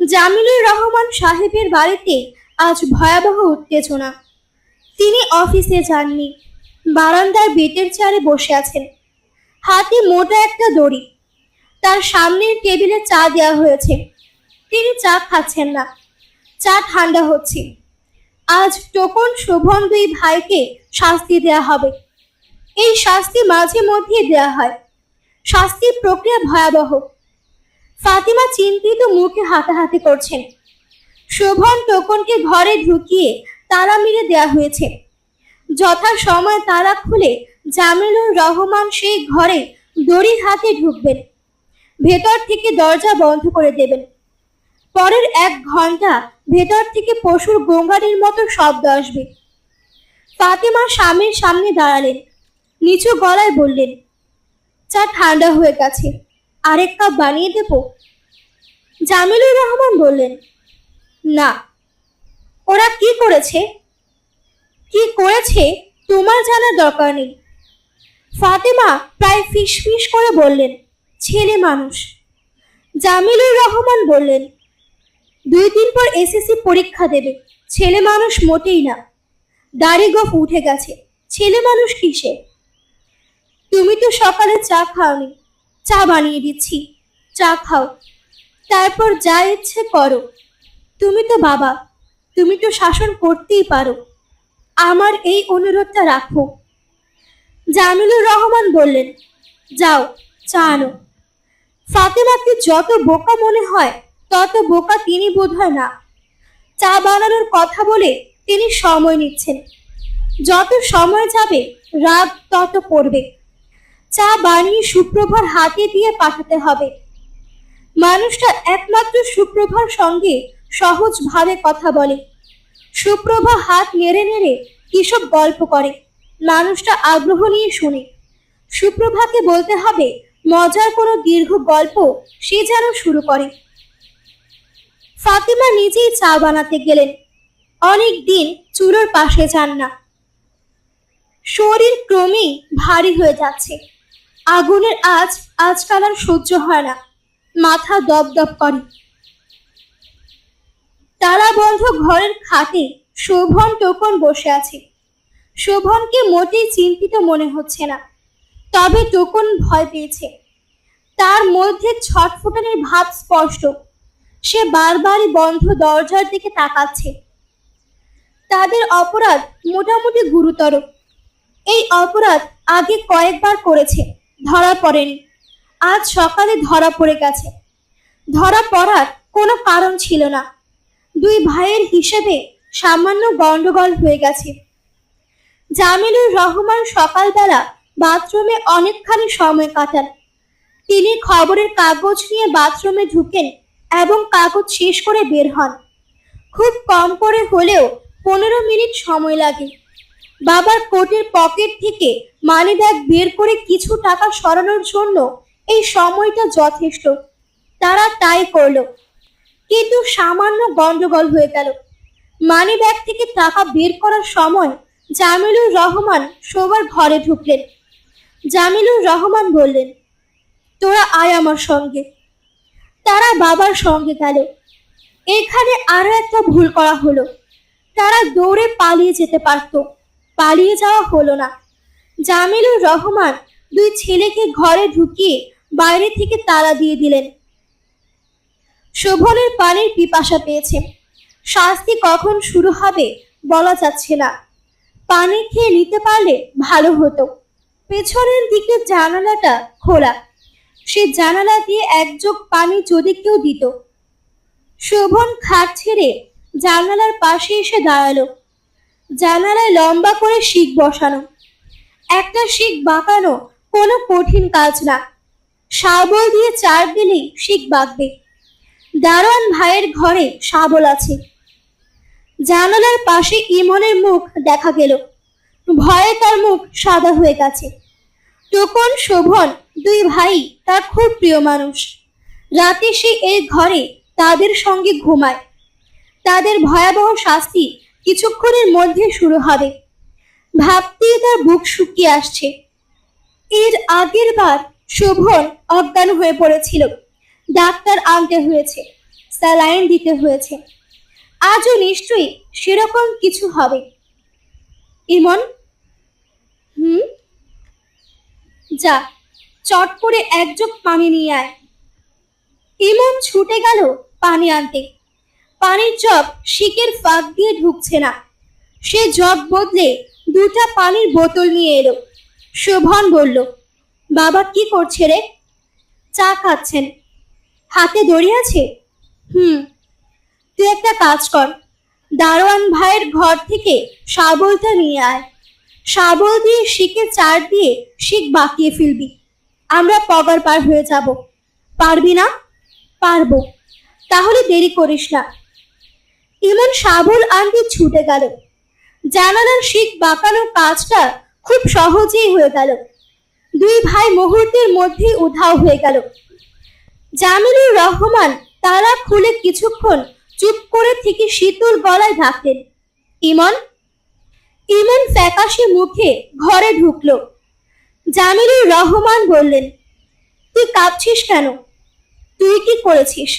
জামিলুর রহমান সাহেবের বাড়িতে আজ ভয়াবহ উত্তেজনা। তিনি অফিসে যাননি বারান্দার বেতের চেয়ারে বসে আছেন। হাতে মোটা একটা দড়ি, তার সামনের টেবিলে চা দেওয়া হয়েছে। তিনি চা খাচ্ছেন না, চা ঠান্ডা হচ্ছে। আজ টোকন শোভন দুই ভাইকে শাস্তি দেয়া হবে। এই শাস্তি মাঝে মধ্যে দেয়া হয়। শাস্তির প্রক্রিয়া ভয়াবহ। ফাতিমা চিন্তিত মুখে হাতাহাতি করছেন। শোভন টোকনকে ঘরে ঢুকিয়ে তালা মেরে দেয়া হয়েছে। যথা সময় তালা খুলে জামিলুর রহমান সেই ঘরে দড়ি হাতে ঢুকবেন। ভেতর থেকে দরজা বন্ধ করে দেবেন। পরের এক ঘণ্টা ভেতর থেকে পশুর গোঙ্গারির মতো শব্দ আসবে। ফাতেমা স্বামীর সামনে দাঁড়ালেন। নিচু গলায় বললেন, চা ঠান্ডা হয়ে গেছে, আরেক কাপ বানিয়ে দেব? জামিলুর রহমান বললেন, না। ওরা কি করেছে? কি করেছে? তোমার জানার দরকার নেই। ফাতেমা প্রায় ফিসফিস করে বললেন, ছেলে মানুষ। জামিলুর রহমান বললেন দুই দিন পর এসএসসি পরীক্ষা দেবে। ছেলে মানুষ মোটেই না। দাড়ি গোফ উঠে গেছে। ছেলে মানুষ কিসে? তুমি তো সকালে চা খাওনি। চা বানিয়ে দিচ্ছি। চা খাও। তারপর যা ইচ্ছে করো। তুমি তো বাবা। তুমি তো শাসন করতেই পারো। আমার এই অনুরোধটা রাখো। জামিলুর রহমান বললেন, যাও, চা আনো। ফাতেমাকে যত বোকা মনে হয় তত বোকা তিনি বোধ হয় না। চা বানানোর কথা বলে তিনি সময় নিচ্ছেন। যত সময় যাবে, রাত তত পড়বে। চা বানিয়ে সুপ্রভার হাতে দিয়ে পাঠাতে হবে। মানুষটা একমাত্র সুপ্রভার সঙ্গে সহজভাবে কথা বলে। সুপ্রভা হাত নেড়ে নেড়ে কিসব গল্প করে, মানুষটা আগ্রহ নিয়ে শুনে। সুপ্রভাকে বলতে হবে, মজার কোনো দীর্ঘ গল্প সে যেন শুরু করে। ফাতিমা নিজেই চা বানাতে গেলেন। অনেক দিন চুলোর পাশে যান না। শরীর ক্রমেই ভারী হয়ে যাচ্ছে। আগুনের আজ আজকাল আর সহ্য হয় না। মাথা দপদপ করে। তারা বন্ধ ঘরের খাটে শোভন টোকন বসে আছে। শোভনকে মোটেই চিন্তিত মনে হচ্ছে না। তবে টোকন ভয় পেয়েছে। তার মধ্যে ছটফটানের ভাব স্পষ্ট। সে বারবারই বন্ধ দরজার দিকে তাকাচ্ছে। তাদের অপরাধ মোটামুটি গুরুতর। এই অপরাধ আগে কয়েকবার করেছে, ধরা পড়েনি। আজ সকালে ধরা পড়ে গেছে। ধরা পড়ার কোনো কারণ ছিল না। দুই ভাইয়ের হিসেবে সামান্য গন্ডগোল হয়ে গেছে। জামিলুর রহমান সকালবেলা বাথরুমে অনেকখানি সময় কাটান। তিনি খবরের কাগজ নিয়ে বাথরুমে ঢুকেন এবং কাগজ শেষ করে বের হন। খুব কম করে হলেও পনেরো মিনিট সময় লাগে। বাবার কোটের পকেট থেকে মানি ব্যাগ বের করে কিছু টাকা সরানোর জন্য এই সময়টা যথেষ্ট। তারা তাই করল। কিন্তু সামান্য গন্ডগোল হয়ে গেল। মানি ব্যাগ থেকে টাকা বের করার সময় জামিলুর রহমান শোবার ঘরে ঢুকলেন। জামিলুর রহমান বললেন, তোরা আয় আমার সঙ্গে। তারা বাবার সঙ্গে গেল। এখানে আরও একটা ভুল করা হলো। তারা দৌড়ে পালিয়ে যেতে পারত। পালিয়ে যাওয়া হলো না। জামিলুর রহমান দুই ছেলেকে ঘরে ঢুকিয়ে বাইরে থেকে তালা দিয়ে দিলেন। শোভনের পানির পিপাসা পেয়েছে। শাস্তি কখন শুরু হবে বলা যাচ্ছে না। পানি খেয়ে নিতে পারলে ভালো হতো। পেছনের দিকে জানালাটা খোলা। সে জানালা দিয়ে এক যোগ পানি যদি কেউ দিত। শোভন খাট ছেড়ে জানালার পাশে এসে দাঁড়াল। জানালায় লম্বা করে শিক বসানো। একটা শিক বাঁকানো কোনো কঠিন কাজ না। শাবল দিয়ে চার দিলেই শিক বাঁকবে। দারোয়ান ভাইয়ের ঘরে শাবল আছে। জানালার পাশে ইমনের মুখ দেখা গেল। ভয়ে তার মুখ সাদা হয়ে গেছে। টোকন শোভন দুই ভাই তার খুব প্রিয় মানুষ। রাতে সে এই ঘরে তাদের সঙ্গে ঘুমায়। তাদের ভয়াবহ শাস্তি কিছুক্ষণের মধ্যে শুরু হবে। ভাবতেই তার বুক শুকিয়ে আসছে। এর আগের বার শোভন অজ্ঞান হয়ে পড়েছিল। ডাক্তার আনতে হয়েছে, স্যালাইন দিতে হয়েছে। আজও নিশ্চয়ই সেরকম কিছু হবে। ইমন? হুম? যা। চট করে এক জগ পানি নিয়ে আয়। ইমন ছুটে গেল পানি আনতে। পানির জগ শিকের ফাঁক দিয়ে ঢুকছে না। সে জগ বদলে দুটা পানির বোতল নিয়ে এলো। শোভন বলল, বাবা কি করছে রে? চা খাচ্ছেন। হাতে দড়ি আছে? হুম। তুই একটা কাজ কর। দারোয়ান ভাইয়ের ঘর থেকে শাবলটা নিয়ে আয়। শাবল দিয়ে শিকে চার দিয়ে শিক বাকিয়ে ফেলবি। আমরা পগার পার হয়ে যাব। পারবি না? পারব। তাহলে দেরি করিস না। ইমন শাবল আনতে ছুটে গেল। জানালার শিখ বাঁকানোর কাজটা খুব সহজেই হয়ে গেল। দুই ভাই মুহূর্তের মধ্যেই উধাও হয়ে গেল। জামিলুর রহমান তারা খুলে কিছুক্ষণ চুপ করে থেকে শীতল গলায় ডাকলেন, ইমন? ইমন ফ্যাকাশে মুখে ঘরে ঢুকলো। জামিলুর রহমান বললেন, তুই কাঁপছিস কেন? তুই কি করেছিস?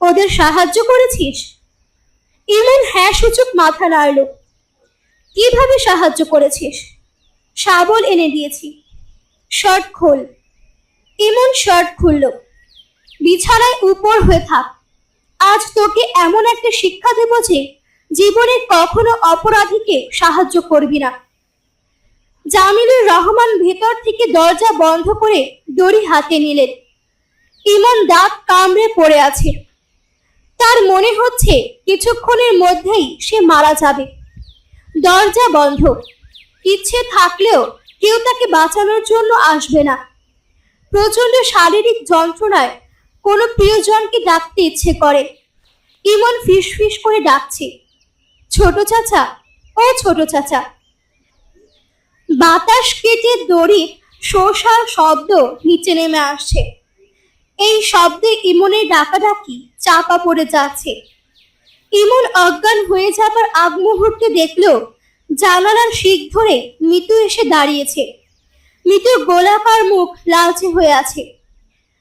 ওদের সাহায্য করেছিস? ইমন হ্যাঁ সূচক মাথা নাড়ল, কীভাবে সাহায্য করেছিস? শাবল এনে দিয়েছি। শর্ট খোল। ইমন শর্ট খুলল, বিছানায় উপর হয়ে থাক। আজ তোকে এমন একটা শিক্ষা দেব যে, জীবনে কখনো অপরাধীকে সাহায্য করবি না। জামিলুর রহমান ভেতর থেকে দরজা বন্ধ করে দড়ি হাতে নিলেন। ইমন দাঁত কামড়ে পড়ে আছে। তার মনে হচ্ছে কিছুক্ষণের মধ্যেই সে মারা যাবে। দরজা বন্ধ। ইচ্ছে থাকলেও কেউ তাকে বাঁচানোর জন্য আসবে না। প্রচণ্ড শারীরিক যন্ত্রণায় কোনো প্রিয়জনকে ডাকতে ইচ্ছে করে। ইমন ফিস ফিস করে ডাকছে। ছোট চাচা, ও ছোট চাচা বাতাস কেটে দড়ির শোষার শব্দ নিচে নেমে আসছে। এই শব্দে ইমনের ডাকাডাকি চাপা পড়ে যাচ্ছে। ইমন অজ্ঞান হয়ে যাবার আগ মুহূর্তে দেখল, জানালার শিখ ধরে মিতু এসে দাঁড়িয়েছে। মিতুর গোলাকার মুখ লালচে হয়ে আছে।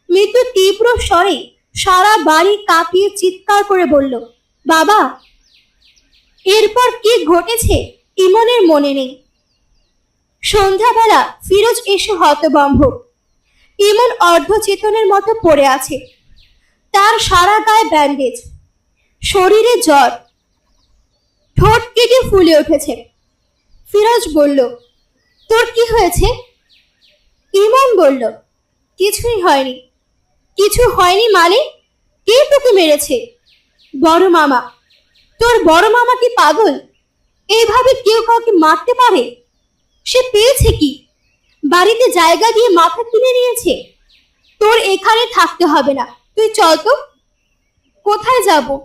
মিতু তীব্র স্বরে সারা বাড়ি কাঁপিয়ে চিৎকার করে বলল, বাবা, এরপর কি ঘটেছে? ইমনের মনে নেই। সন্ধ্যাবেলা ফিরোজ এসে হতবম্ব ইমন অর্ধচেতনের মতো পড়ে আছে। তার সারা গায়ে ব্যান্ডেজ শরীরে জ্বর, ঠোঁট কেটে ফুলে উঠেছে। ফিরোজ বলল, তোর কি হয়েছে? ইমন বলল, কিছুই হয়নি। কিছু হয়নি মানে কে তোকে মেরেছে? বড় মামা, তোর বড় মামা কি পাগল? এইভাবে কেউ কাউকে মারতে পারে? সে পেয়েছে কি? বাড়িতে জায়গা দিয়ে মাথা কিনে নিয়েছে? তোর এখানে থাকতে হবে না। তুই চল তো। কোথায় যাব?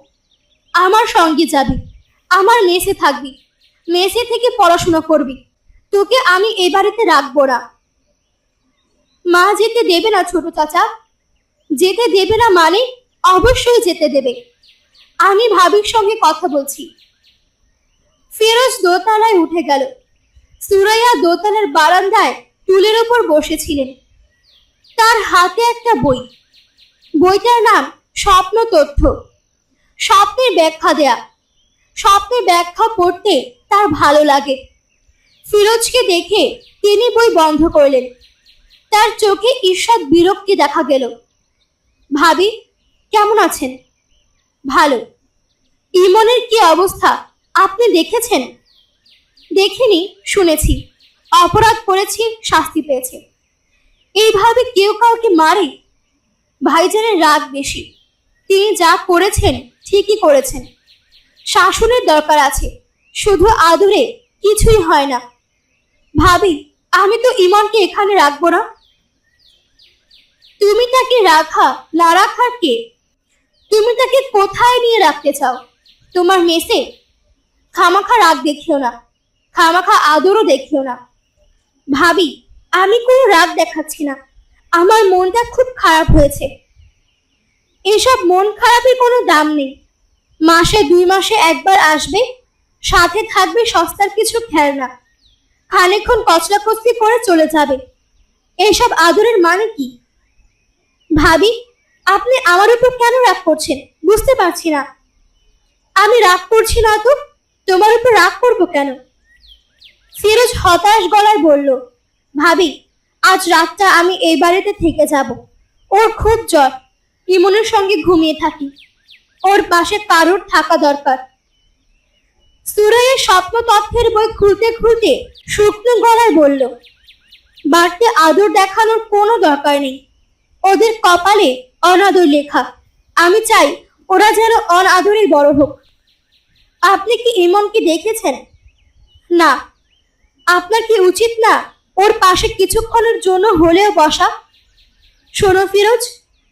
আমার সঙ্গে যাবি। আমার মেসে থাকবি। মেসে থেকে পড়াশোনা করবি। তোকে আমি এ বাড়িতে রাখব না। মা যেতে দেবে না ছোট চাচা। যেতে দেবে না মানে অবশ্যই যেতে দেবে। আমি ভাবির সঙ্গে কথা বলছি। ফেরোজ দোতলায় উঠে গেল। সুরাইয়া দোতলার বারান্দায় টুলের ওপর বসেছিলেন। তার হাতে একটা বই। বইটার নাম স্বপ্ন তথ্য। স্বপ্নের ব্যাখ্যা দেয়া। স্বপ্নের ব্যাখ্যা পড়তে তার ভালো লাগে। ফিরোজকে দেখে তিনি বই বন্ধ করলেন। তার চোখে ঈর্ষাদ বিরক্তি দেখা গেল। ভাবি, কেমন আছেন? ভালো। ইমনের কি অবস্থা আপনি দেখেছেন? দেখিনি, শুনেছি। অপরাধ করেছি, শাস্তি পেয়েছে। এইভাবে কেউ কাউকে মারে? ভাইজানের রাগ বেশি। তিনি যা করেছেন, ঠিকই করেছেন। শাসনের দরকার আছে। শুধু আদরে কিছুই হয় না। ভাবি, আমি তো ইমনকে এখানে রাখব না। তুমি তাকে রাখা, না রাখার কে? তুমি তাকে কোথায় নিয়ে রাখতে চাও? তোমার মেসে? খামাখা রাগ দেখিও না। খামাখা আদরও দেখিও না। ভাবি, আমি কোনো রাগ দেখাচ্ছি না। আমার মনটা খুব খারাপ হয়েছে। এসব মন খারাপের কোনো দাম নেই। মাসে দুই মাসে একবার আসবে, সাথে থাকবে সস্তার কিছু খেলনা। খানিকক্ষণ কচলাকচলি করে চলে যাবে। এইসব আদরের মানে কি? ভাবি, আপনি আমার উপর কেন রাগ করছেন? বুঝতে পারছি না। আমি রাগ করছি না তো? তোমার উপর রাগ করব কেন? ফিরোজ হতাশ গলায় বলল, ভাবি, আজ রাতটা আমি এই বাড়িতে থেকে যাব। ওর খুব জ্বর। ইমনের সঙ্গে ঘুমিয়ে থাকি। ওর পাশে কারোর থাকা দরকার। সুরাইয়ের স্বপ্ন তথ্যের বই খুলতে খুলতে শুকনো গলায় বলল, বাড়তে আদর দেখানোর কোনো দরকার নেই। ওদের কপালে অনাদর লেখা। আমি চাই ওরা যেন অনাদরেই বড় হোক। আপনি কি ইমনকে দেখেছেন? না আপনার কি উচিত না ওর পাশে কিছুক্ষণের জন্য হলেও বসা? শোনো ফিরোজ,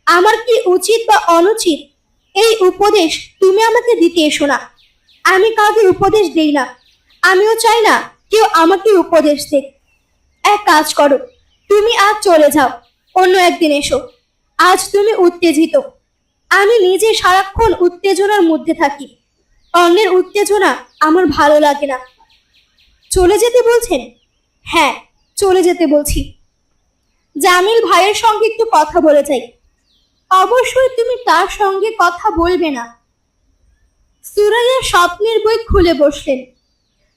আমার কি উচিত বা অনুচিত? এই উপদেশ তুমি আমাকে দিতে এসো না। আমি কাউকে উপদেশ দেই না। আমিও চাই না কেউ আমাকে উপদেশ দেখ এক কাজ করো, তুমি আজ চলে যাও, অন্য একদিন এসো। আজ তুমি উত্তেজিত। আমি নিজে সারাক্ষণ উত্তেজনার মধ্যে থাকি। অন্যের উত্তেজনা আমার ভালো লাগে না। চলে যেতে বলছেন? হ্যাঁ চলে যেতে বলছি। জামিল ভাইয়ের সঙ্গে একটু কথা বলে যাই। অবশ্যই তুমি তার সঙ্গে কথা বলবে না। সুরাইয়া স্বপ্নের বই খুলে বসলেন।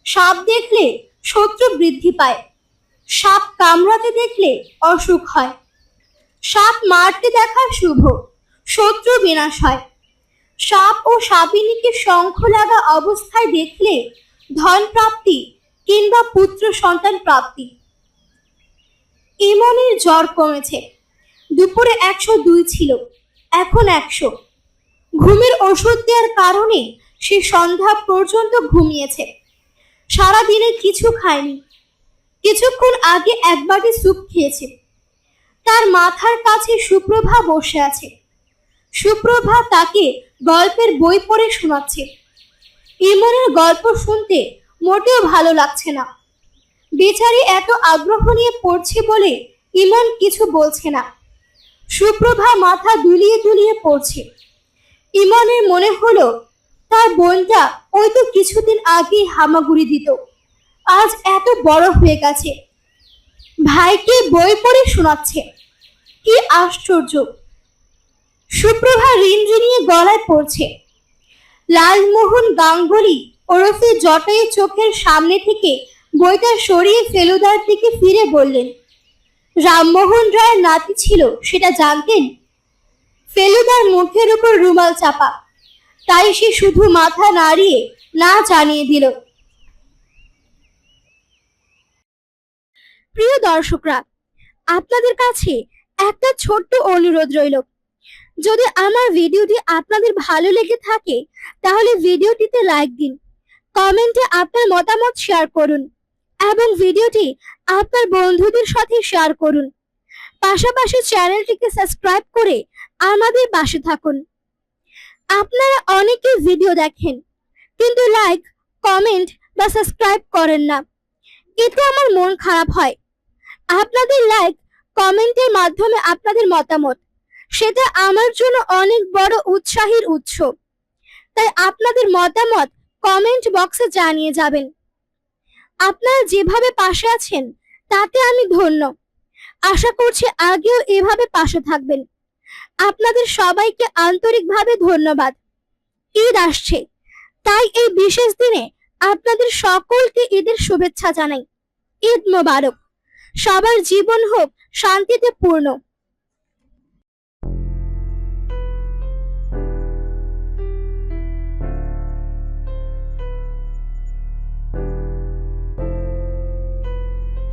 সাপ দেখলে শত্রু বৃদ্ধি পায়। সাপ কামড়াতে দেখলে অসুখ হয়। সাপ মারতে দেখা শুভ, শত্রু বিনাশ হয়। সাপ ও সাপিনীকে শঙ্খ লাগা অবস্থায় দেখলে ধন প্রাপ্তি কিংবা পুত্র সন্তান প্রাপ্তি। ইমনের জ্বর কমেছে। দুপুরে একশো দুই ছিল, এখন একশো। ঘুমের ওষুধ দেওয়ার কারণে সে সন্ধ্যা পর্যন্ত ঘুমিয়েছে। সারা দিনে কিছু খায়নি। কিছুক্ষণ আগে এক বাটি স্যুপ খেয়েছে। তার মাথার কাছে সুপ্রভা বসে আছে। সুপ্রভা তাকে গল্পের বই পড়ে শোনাচ্ছে। ইমনের গল্প শুনতে মোটেও ভালো লাগছে না। বেচারি এত আগ্রহ নিয়ে পড়ছে বলে ইমন কিছু বলছে না। সুপ্রভা মাথা দুলিয়ে দুলিয়ে পড়ছে। ইমনের মনে হলো, তার বোনটা ওই তো কিছুদিন আগেই হামাগুড়ি দিত। আজ এত বড় হয়ে গেছে। ভাইকে বই পড়ে শোনাচ্ছে। কি আশ্চর্য। সুপ্রভা রিনরিনিয়ে গলায় পড়ছে। লালমোহন গাঙ্গুলি ওরফে জটায়ু চোখের সামনে থেকে বইটা সরিয়ে ফেলুদার দিকে ফিরে বললেন, রামমোহন রায়ের নাতি ছিল, সেটা জানতেন? ফেলুদার মুখের উপর রুমাল চাপা। তাই সে শুধু মাথা নাড়িয়ে না জানিয়ে দিল, প্রিয় দর্শকরা, আপনাদের কাছে একটা ছোট্ট অনুরোধ রইল। যদি আমার ভিডিওটি আপনাদের ভালো লেগে থাকে, তাহলে ভিডিওটিতে লাইক দিন কমেন্টে আপনার মতামত শেয়ার করুন এবং ভিডিওটি আপনার বন্ধুদের সাথে শেয়ার করুন। পাশাপাশি চ্যানেলটিকে সাবস্ক্রাইব করে আমাদের পাশে থাকুন। আপনারা অনেকেই ভিডিও দেখেন, কিন্তু লাইক কমেন্ট বা সাবস্ক্রাইব করেন না। এতে আমার মন খারাপ হয়। আপনাদের লাইক কমেন্টের মাধ্যমে আপনাদের মতামত, সেটা আমার জন্য অনেক বড় উৎসাহের উৎস। তাই আপনাদের মতামত কমেন্ট বক্সে জানিয়ে যাবেন। আপনারা যেভাবে পাশে আছেন, তাতে আমি ধন্য। আশা করছি আগেও এভাবে পাশে থাকবেন। আপনাদের সবাইকে আন্তরিকভাবে ধন্যবাদ। ঈদ আসছে। তাই এই বিশেষ দিনে আপনাদের সকলকে ঈদের শুভেচ্ছা জানাই। ঈদ মোবারক। সবার জীবন হোক শান্তিতে পূর্ণ।